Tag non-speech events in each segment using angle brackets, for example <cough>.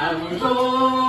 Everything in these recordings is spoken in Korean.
I will go.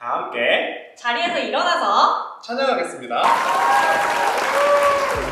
다 함께 자리에서 일어나서 찬양하겠습니다. <laughs>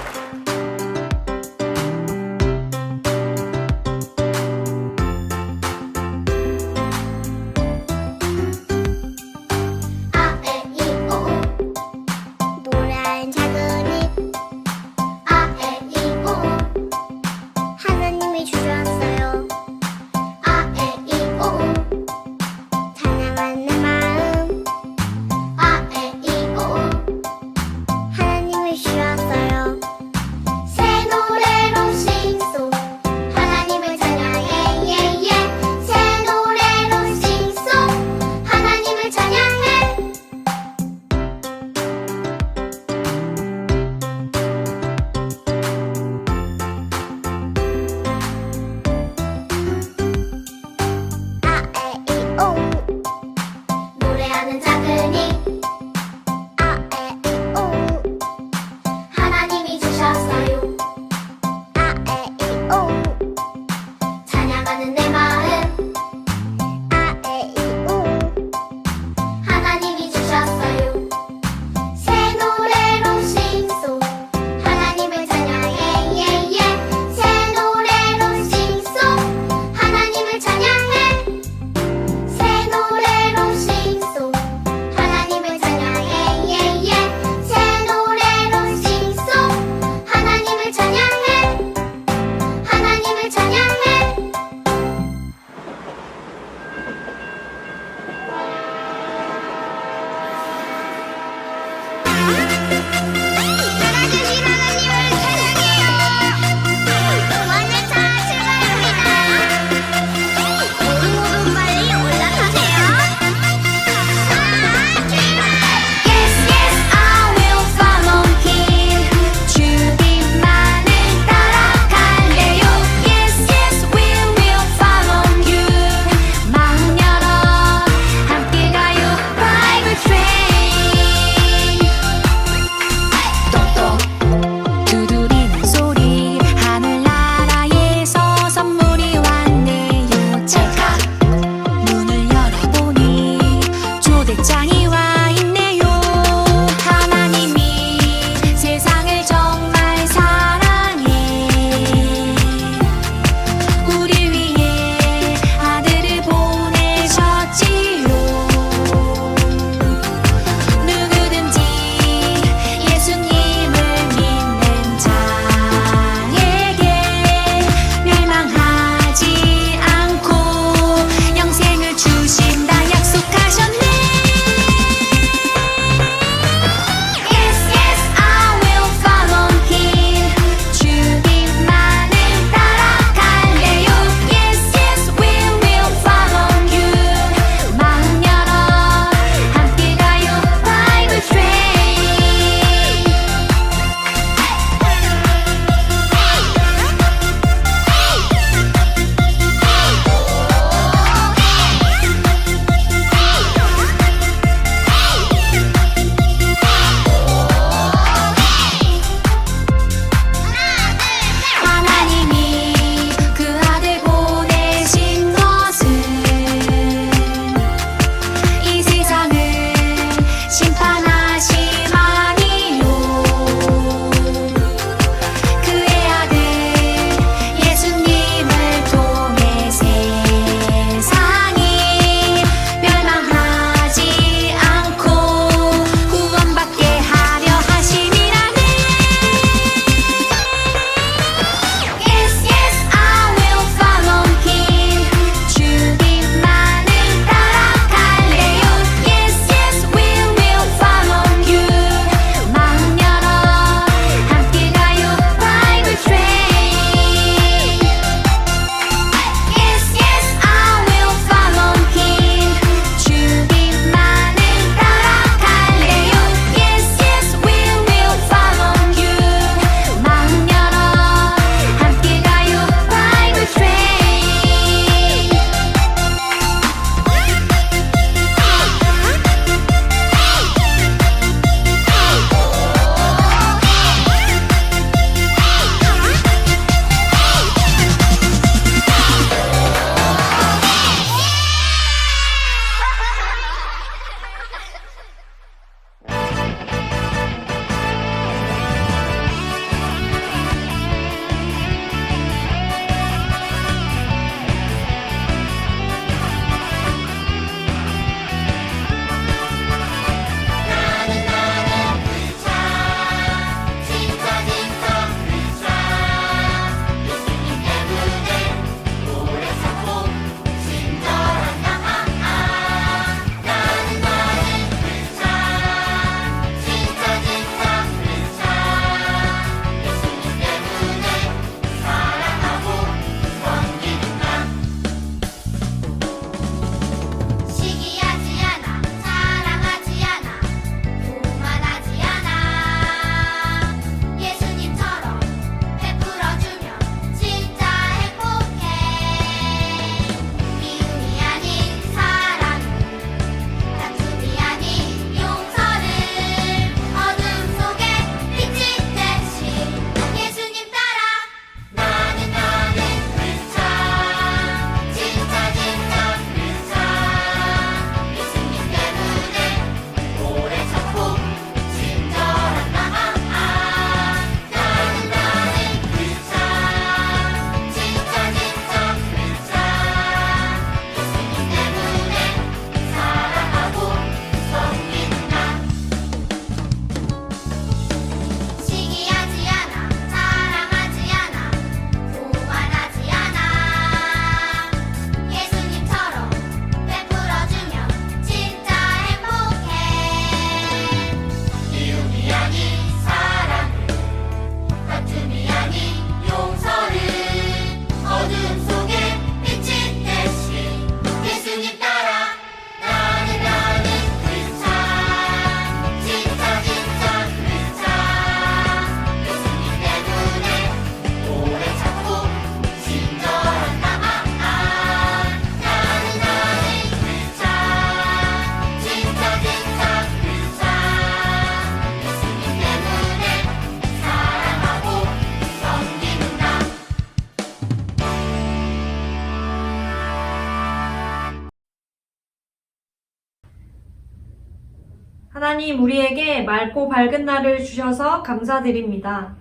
우리에게 맑고 밝은 날을 주셔서 감사드립니다.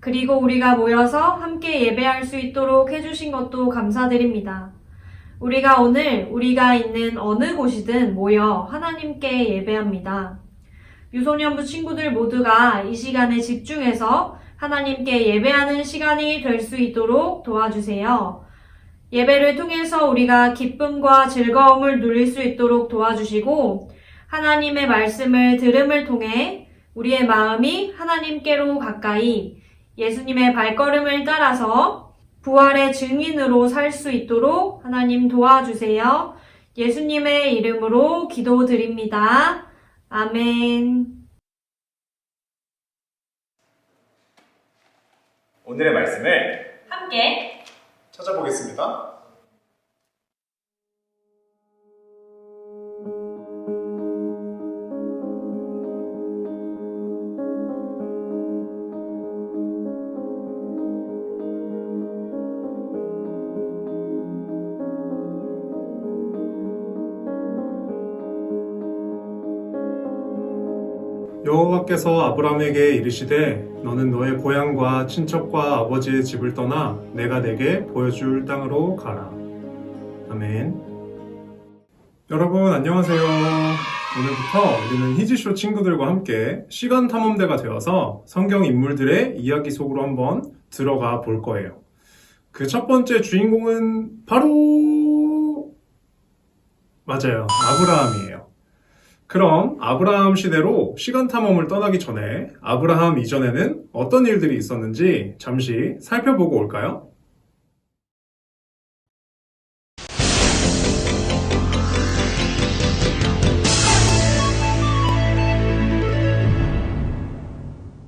그리고 우리가 모여서 함께 예배할 수 있도록 해주신 것도 감사드립니다. 우리가 오늘 우리가 있는 어느 곳이든 모여 하나님께 예배합니다. 유소년부 친구들 모두가 이 시간에 집중해서 하나님께 예배하는 시간이 될 수 있도록 도와주세요. 예배를 통해서 우리가 기쁨과 즐거움을 누릴 수 있도록 도와주시고 하나님의 말씀을 들음을 통해 우리의 마음이 하나님께로 가까이 예수님의 발걸음을 따라서 부활의 증인으로 살 수 있도록 하나님 도와주세요. 예수님의 이름으로 기도드립니다. 아멘. 오늘의 말씀을 함께 찾아보겠습니다. 여호와께서 아브라함에게 이르시되 너는 너의 고향과 친척과 아버지의 집을 떠나 내가 내게 보여줄 땅으로 가라. 아멘. 여러분 안녕하세요. 오늘부터 우리는 히지쇼 친구들과 함께 시간 탐험대가 되어서 성경 인물들의 이야기 속으로 한번 들어가 볼 거예요. 그 첫 번째 주인공은 바로 맞아요. 아브라함이에요. 그럼 아브라함 시대로 시간 탐험을 떠나기 전에 아브라함 이전에는 어떤 일들이 있었는지 잠시 살펴보고 올까요?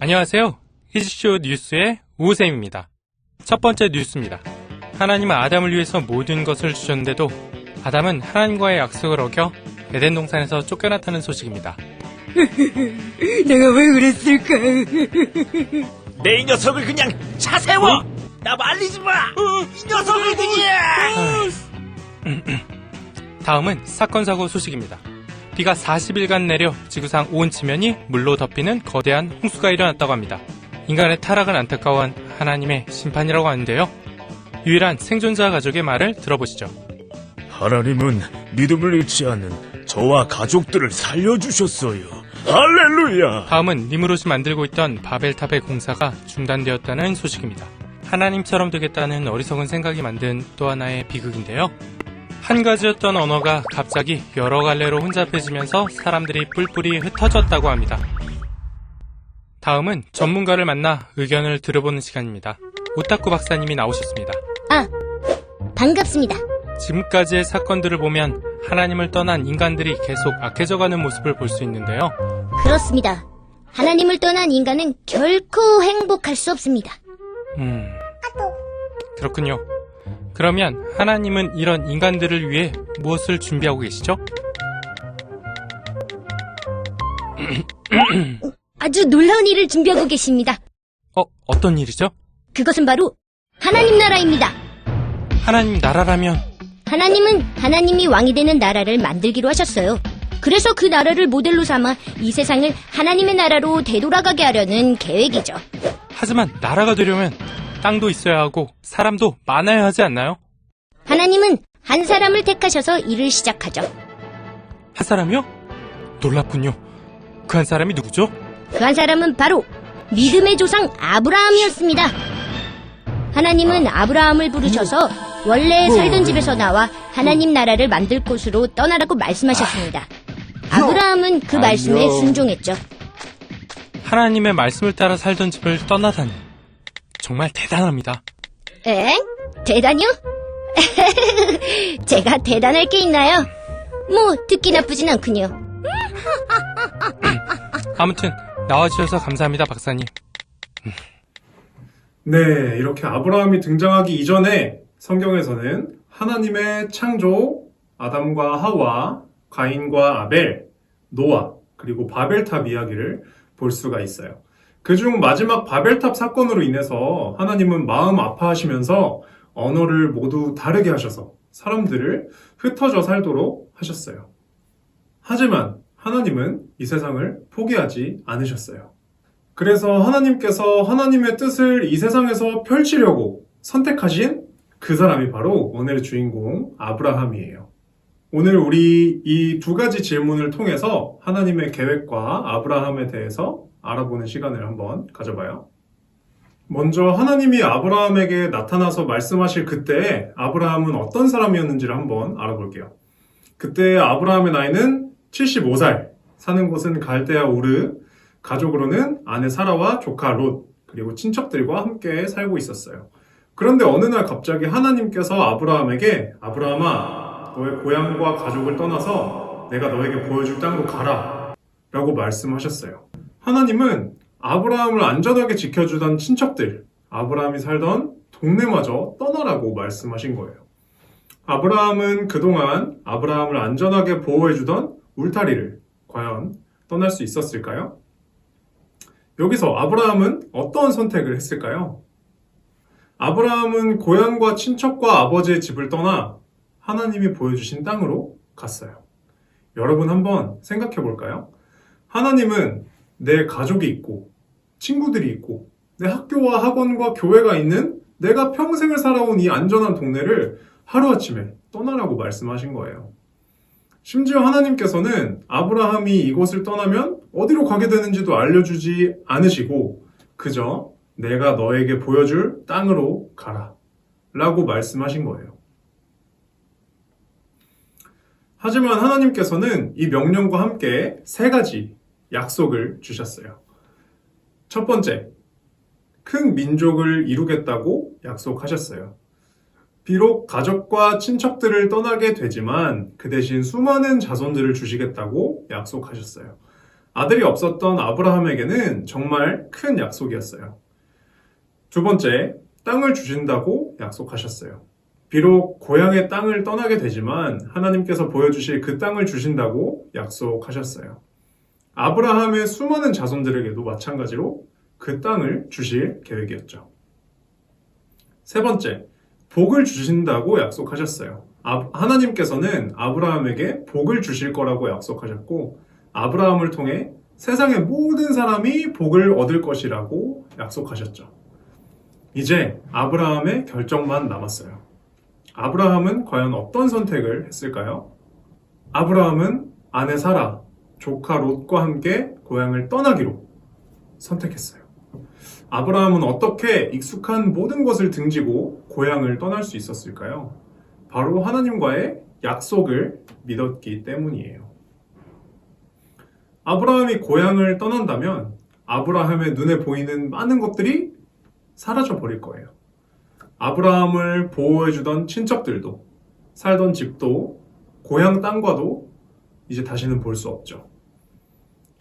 안녕하세요. 히즈쇼 뉴스의 우쌤입니다. 첫 번째 뉴스입니다. 하나님은 아담을 위해서 모든 것을 주셨는데도 아담은 하나님과의 약속을 어겨 에덴 동산에서 쫓겨났다는 소식입니다. <laughs> 내가 왜 그랬을까? 내 이 녀석을 그냥 차 세워! 나 말리지 마! 이 녀석을 그냥! 다음은 사건 사고 소식입니다. 비가 40일간 내려 지구상 온 지면이 물로 덮이는 거대한 홍수가 일어났다고 합니다. 인간의 타락을 안타까워한 하나님의 심판이라고 하는데요. 유일한 생존자 가족의 말을 들어보시죠. 하나님은 믿음을 잃지 않는 저와 가족들을 살려주셨어요. 할렐루야! 다음은 니무롯이 만들고 있던 바벨탑의 공사가 중단되었다는 소식입니다. 하나님처럼 되겠다는 어리석은 생각이 만든 또 하나의 비극인데요. 한 가지였던 언어가 갑자기 여러 갈래로 혼잡해지면서 사람들이 뿔뿔이 흩어졌다고 합니다. 다음은 전문가를 만나 의견을 들어보는 시간입니다. 오타쿠 박사님이 나오셨습니다. 아, 반갑습니다. 지금까지의 사건들을 보면 하나님을 떠난 인간들이 계속 악해져가는 모습을 볼 수 있는데요. 그렇습니다. 하나님을 떠난 인간은 결코 행복할 수 없습니다. 음. 그렇군요. 그러면 하나님은 이런 인간들을 위해 무엇을 준비하고 계시죠? 아주 놀라운 일을 준비하고 계십니다. 어, 어떤 일이죠? 그것은 바로 하나님 나라입니다. 하나님 나라라면 하나님은 하나님이 왕이 되는 나라를 만들기로 하셨어요. 그래서 그 나라를 모델로 삼아 이 세상을 하나님의 나라로 되돌아가게 하려는 계획이죠. 하지만 나라가 되려면 땅도 있어야 하고 사람도 많아야 하지 않나요? 하나님은 한 사람을 택하셔서 일을 시작하죠. 한 사람이요? 놀랍군요. 그 한 사람이 누구죠? 그 한 사람은 바로 믿음의 조상 아브라함이었습니다. 하나님은 아브라함을 부르셔서 원래 살던 집에서 나와 하나님 나라를 만들 곳으로 떠나라고 말씀하셨습니다. 아브라함은 그 말씀에 순종했죠. 하나님의 말씀을 따라 살던 집을 떠나다니. 정말 대단합니다. 에? 대단히요? <laughs> 제가 대단할 게 있나요? 뭐 듣기 나쁘진 않군요. 아무튼 나와주셔서 감사합니다, 박사님. 네, 이렇게 아브라함이 등장하기 이전에 성경에서는 하나님의 창조, 아담과 하와, 가인과 아벨, 노아, 그리고 바벨탑 이야기를 볼 수가 있어요. 그 중 마지막 바벨탑 사건으로 인해서 하나님은 마음 아파하시면서 언어를 모두 다르게 하셔서 사람들을 흩어져 살도록 하셨어요. 하지만 하나님은 이 세상을 포기하지 않으셨어요. 그래서 하나님께서 하나님의 뜻을 이 세상에서 펼치려고 선택하신 그 사람이 바로 오늘의 주인공 아브라함이에요. 오늘 우리 이 두 가지 질문을 통해서 하나님의 계획과 아브라함에 대해서 알아보는 시간을 한번 가져봐요. 먼저 하나님이 아브라함에게 나타나서 말씀하실 그때에 아브라함은 어떤 사람이었는지를 한번 알아볼게요. 그때 아브라함의 나이는 75살, 사는 곳은 갈대아 우르, 가족으로는 아내 사라와 조카 롯, 그리고 친척들과 함께 살고 있었어요. 그런데 어느 날 갑자기 하나님께서 아브라함에게 아브라함아, 너의 고향과 가족을 떠나서 내가 너에게 보여줄 땅으로 가라. 라고 말씀하셨어요. 하나님은 아브라함을 안전하게 지켜주던 친척들, 아브라함이 살던 동네마저 떠나라고 말씀하신 거예요. 아브라함은 그동안 아브라함을 안전하게 보호해주던 울타리를 과연 떠날 수 있었을까요? 여기서 아브라함은 어떤 선택을 했을까요? 아브라함은 고향과 친척과 아버지의 집을 떠나 하나님이 보여주신 땅으로 갔어요. 여러분 한번 생각해 볼까요? 하나님은 내 가족이 있고, 친구들이 있고, 내 학교와 학원과 교회가 있는 내가 평생을 살아온 이 안전한 동네를 하루아침에 떠나라고 말씀하신 거예요. 심지어 하나님께서는 아브라함이 이곳을 떠나면 어디로 가게 되는지도 알려주지 않으시고, 그저 내가 너에게 보여줄 땅으로 가라. 라고 말씀하신 거예요. 하지만 하나님께서는 이 명령과 함께 세 가지 약속을 주셨어요. 첫 번째, 큰 민족을 이루겠다고 약속하셨어요. 비록 가족과 친척들을 떠나게 되지만 그 대신 수많은 자손들을 주시겠다고 약속하셨어요. 아들이 없었던 아브라함에게는 정말 큰 약속이었어요. 두 번째, 땅을 주신다고 약속하셨어요. 비록 고향의 땅을 떠나게 되지만 하나님께서 보여주실 그 땅을 주신다고 약속하셨어요. 아브라함의 수많은 자손들에게도 마찬가지로 그 땅을 주실 계획이었죠. 세 번째, 복을 주신다고 약속하셨어요. 아- 하나님께서는 아브라함에게 복을 주실 거라고 약속하셨고, 아브라함을 통해 세상의 모든 사람이 복을 얻을 것이라고 약속하셨죠. 이제 아브라함의 결정만 남았어요. 아브라함은 과연 어떤 선택을 했을까요? 아브라함은 아내 사라, 조카 롯과 함께 고향을 떠나기로 선택했어요. 아브라함은 어떻게 익숙한 모든 것을 등지고 고향을 떠날 수 있었을까요? 바로 하나님과의 약속을 믿었기 때문이에요. 아브라함이 고향을 떠난다면 아브라함의 눈에 보이는 많은 것들이 사라져 버릴 거예요. 아브라함을 보호해주던 친척들도, 살던 집도, 고향 땅과도 이제 다시는 볼 수 없죠.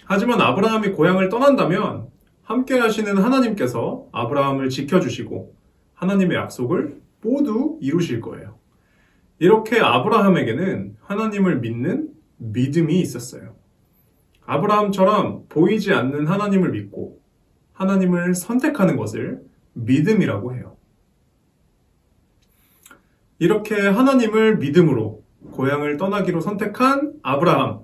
하지만 아브라함이 고향을 떠난다면 함께 하시는 하나님께서 아브라함을 지켜주시고 하나님의 약속을 모두 이루실 거예요. 이렇게 아브라함에게는 하나님을 믿는 믿음이 있었어요. 아브라함처럼 보이지 않는 하나님을 믿고 하나님을 선택하는 것을 믿음이라고 해요. 이렇게 하나님을 믿음으로 고향을 떠나기로 선택한 아브라함.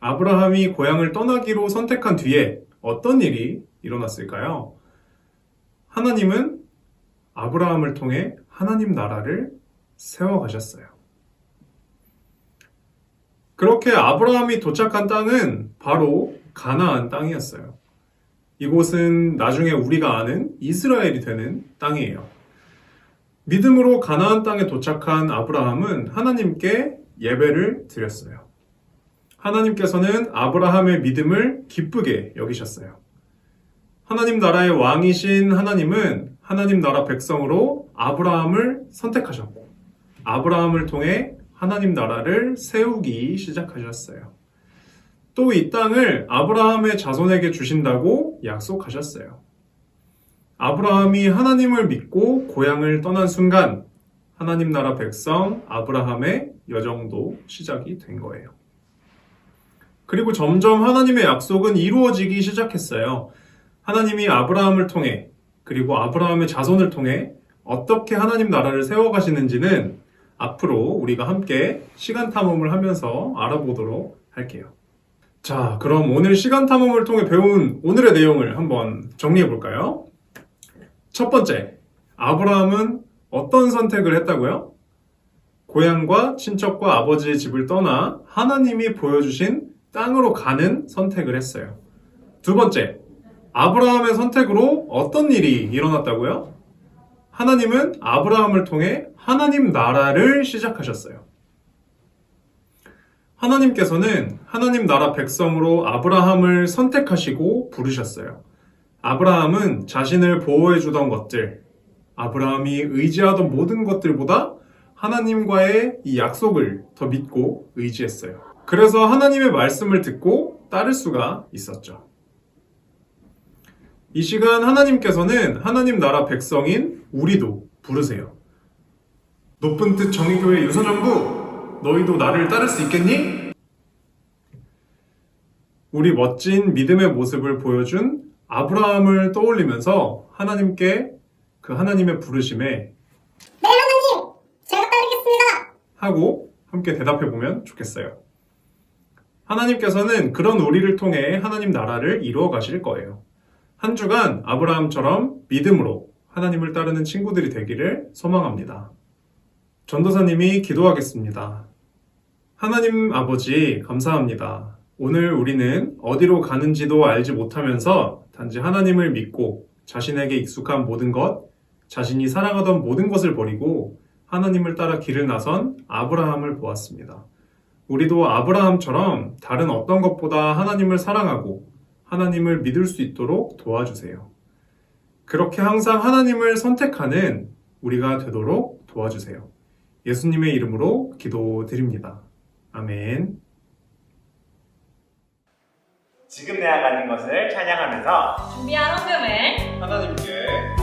아브라함이 고향을 떠나기로 선택한 뒤에 어떤 일이 일어났을까요? 하나님은 아브라함을 통해 하나님 나라를 세워가셨어요. 그렇게 아브라함이 도착한 땅은 바로 가나안 땅이었어요. 이곳은 나중에 우리가 아는 이스라엘이 되는 땅이에요. 믿음으로 가나안 땅에 도착한 아브라함은 하나님께 예배를 드렸어요. 하나님께서는 아브라함의 믿음을 기쁘게 여기셨어요. 하나님 나라의 왕이신 하나님은 하나님 나라 백성으로 아브라함을 선택하셨고, 아브라함을 통해 하나님 나라를 세우기 시작하셨어요. 또 이 땅을 아브라함의 자손에게 주신다고 약속하셨어요. 아브라함이 하나님을 믿고 고향을 떠난 순간 하나님 나라 백성 아브라함의 여정도 시작이 된 거예요. 그리고 점점 하나님의 약속은 이루어지기 시작했어요. 하나님이 아브라함을 통해 그리고 아브라함의 자손을 통해 어떻게 하나님 나라를 세워가시는지는 앞으로 우리가 함께 시간 탐험을 하면서 알아보도록 할게요. 자, 그럼 오늘 시간 탐험을 통해 배운 오늘의 내용을 한번 정리해 볼까요? 첫 번째, 아브라함은 어떤 선택을 했다고요? 고향과 친척과 아버지의 집을 떠나 하나님이 보여주신 땅으로 가는 선택을 했어요. 두 번째, 아브라함의 선택으로 어떤 일이 일어났다고요? 하나님은 아브라함을 통해 하나님 나라를 시작하셨어요. 하나님께서는 하나님 나라 백성으로 아브라함을 선택하시고 부르셨어요. 아브라함은 자신을 보호해주던 것들, 아브라함이 의지하던 모든 것들보다 하나님과의 이 약속을 더 믿고 의지했어요. 그래서 하나님의 말씀을 듣고 따를 수가 있었죠. 이 시간 하나님께서는 하나님 나라 백성인 우리도 부르세요. 높은 뜻 정의교회 유서정부, 너희도 나를 따를 수 있겠니? 우리 멋진 믿음의 모습을 보여준 아브라함을 떠올리면서 하나님께 그 하나님의 부르심에 네, 하나님! 제가 따르겠습니다! 하고 함께 대답해 보면 좋겠어요. 하나님께서는 그런 우리를 통해 하나님 나라를 이루어 가실 거예요. 한 주간 아브라함처럼 믿음으로 하나님을 따르는 친구들이 되기를 소망합니다. 전도사님이 기도하겠습니다. 하나님 아버지, 감사합니다. 오늘 우리는 어디로 가는지도 알지 못하면서 단지 하나님을 믿고 자신에게 익숙한 모든 것, 자신이 사랑하던 모든 것을 버리고 하나님을 따라 길을 나선 아브라함을 보았습니다. 우리도 아브라함처럼 다른 어떤 것보다 하나님을 사랑하고 하나님을 믿을 수 있도록 도와주세요. 그렇게 항상 하나님을 선택하는 우리가 되도록 도와주세요. 예수님의 이름으로 기도드립니다. 아멘. 지금 내가 가는 것을 찬양하면서 준비한 헌금을 하나님께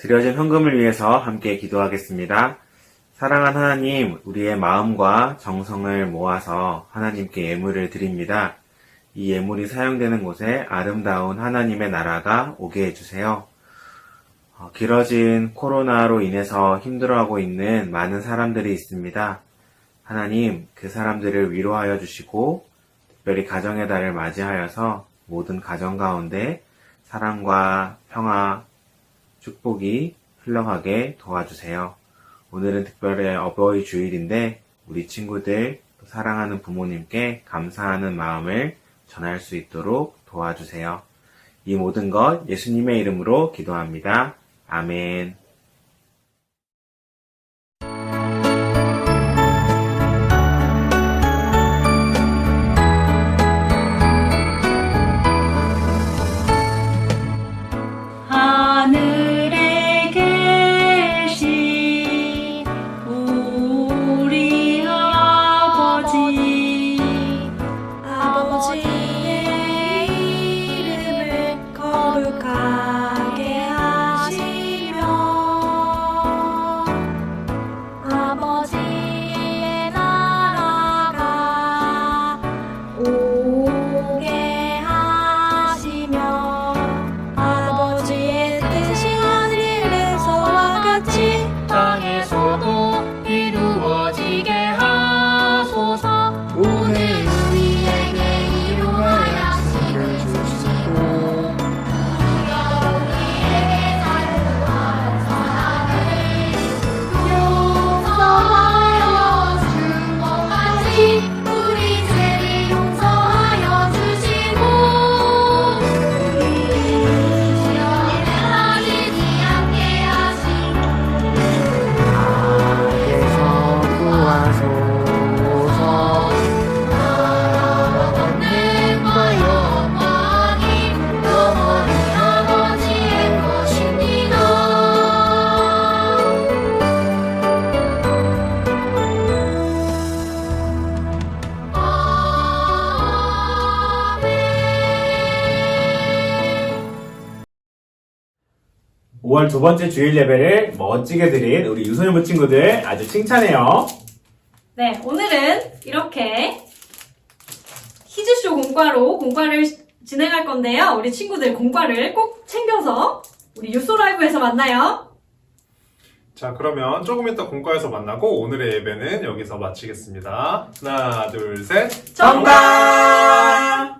드려진 헌금을 위해서 함께 기도하겠습니다. 사랑한 하나님, 우리의 마음과 정성을 모아서 하나님께 예물을 드립니다. 이 예물이 사용되는 곳에 아름다운 하나님의 나라가 오게 해주세요. 어, 길어진 코로나로 인해서 힘들어하고 있는 많은 사람들이 있습니다. 하나님, 그 사람들을 위로하여 주시고, 특별히 가정의 달을 맞이하여서 모든 가정 가운데 사랑과 평화, 축복이 흘러가게 도와주세요. 오늘은 특별히 어버이 주일인데 우리 친구들 또 사랑하는 부모님께 감사하는 마음을 전할 수 있도록 도와주세요. 이 모든 것 예수님의 이름으로 기도합니다. 아멘. 5월 두 번째 주일 예배를 멋지게 드린 우리 유소년부 친구들 아주 칭찬해요. 네, 오늘은 이렇게 히즈쇼 공과로 공과를 시- 진행할 건데요. 우리 친구들 공과를 꼭 챙겨서 우리 유소 라이브에서 만나요. 자, 그러면 조금 이따 공과에서 만나고 오늘의 예배는 여기서 마치겠습니다. 하나, 둘, 셋. 정답!